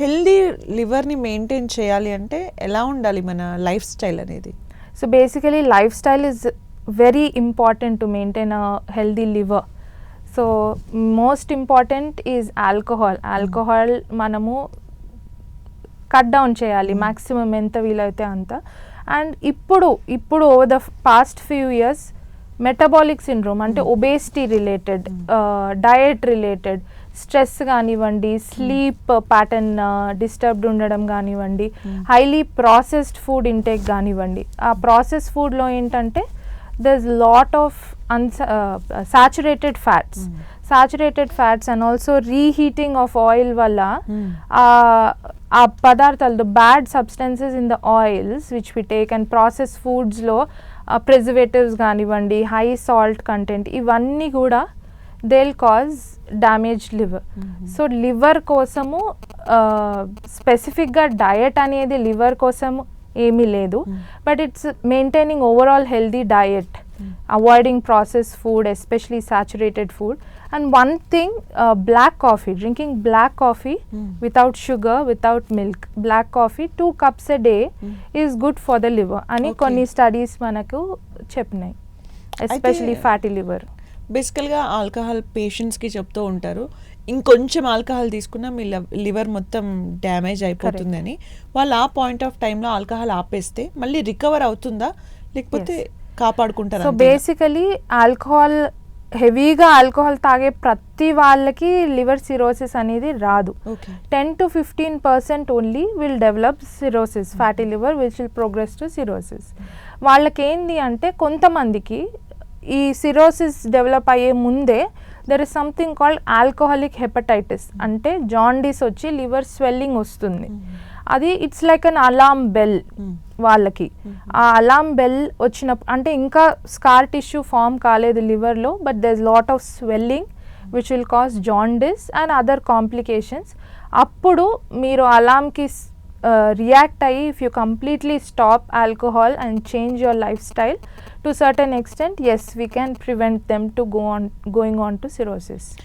Healthy లివర్ని maintain చేయాలి అంటే ఎలా ఉండాలి మన లైఫ్ స్టైల్ అనేది? So basically life style is very important to maintain a healthy liver so most important is alcohol alcohol మనము cut down చేయాలి మ్యాక్సిమం ఎంత వీలైతే అంత. అండ్ ఇప్పుడు ఇప్పుడు over the past few years metabolic syndrome అంటే obesity related diet related stress కానివ్వండి sleep pattern disturbed ఉండడం కానివ్వండి హైలీ ప్రాసెస్డ్ ఫుడ్ ఇంటేక్ కానివ్వండి. ఆ ప్రాసెస్ ఫుడ్లో ఏంటంటే there is lot of unsaturated fats saturated fats and also reheating of oil వల్ల ఆ- ఆ పదార్థాలు bad substances in the oils which we take and process ఫుడ్స్లో preservatives కానివ్వండి హై సాల్ట్ కంటెంట్ ఇవన్నీ కూడా they'll cause damage liver so liver కోసము స్పెసిఫిక్గా diet అనేది లివర్ కోసము ఏమీ లేదు but it's maintaining overall healthy diet avoiding process food especially saturated food and one thing black coffee drinking black coffee without sugar without milk black coffee two cups a day is good for the liver అని. కొన్ని studies మనకు చెప్పినాయి especially fatty liver బేసికల్గా alcohol పేషెంట్స్కి చెప్తూ ఉంటారు. ఇంకొంచెం alcohol తీసుకున్నా మీ లివర్ మొత్తం డ్యామేజ్ అయిపోతుందని. వాళ్ళు ఆ పాయింట్ ఆఫ్ టైంలో ఆల్కహాల్ ఆపేస్తే మళ్ళీ రికవర్ అవుతుందా? లేకపోతే కాపాడుకుంటారా సో బేసికలీ ఆల్కహాల్ హెవీగా ఆల్కహాల్ తాగే ప్రతి వాళ్ళకి లివర్ సిరోసిస్ అనేది రాదు. Ten to fifteen percent only will develop cirrhosis. Fatty liver which will progress to cirrhosis. వాళ్ళకి ఏంది అంటే కొంతమందికి ఈ సిరోసిస్ డెవలప్ అయ్యే ముందే there is something called alcoholic hepatitis అంటే జాండీస్ వచ్చి లివర్ స్వెల్లింగ్ వస్తుంది. అది it's like an alarm bell వాళ్ళకి. ఆ అలామ్ బెల్ వచ్చినప్పుడు అంటే ఇంకా స్కార్ టిష్యూ ఫామ్ కాలేదు లివర్లో but there is lot of swelling which will cause jaundice and other complications అప్పుడు మీరు అలామ్కి రియాక్ట్ అయ్యి if you completely stop alcohol and change your life style to certain extent yes we can prevent them to go on going on to cirrhosis.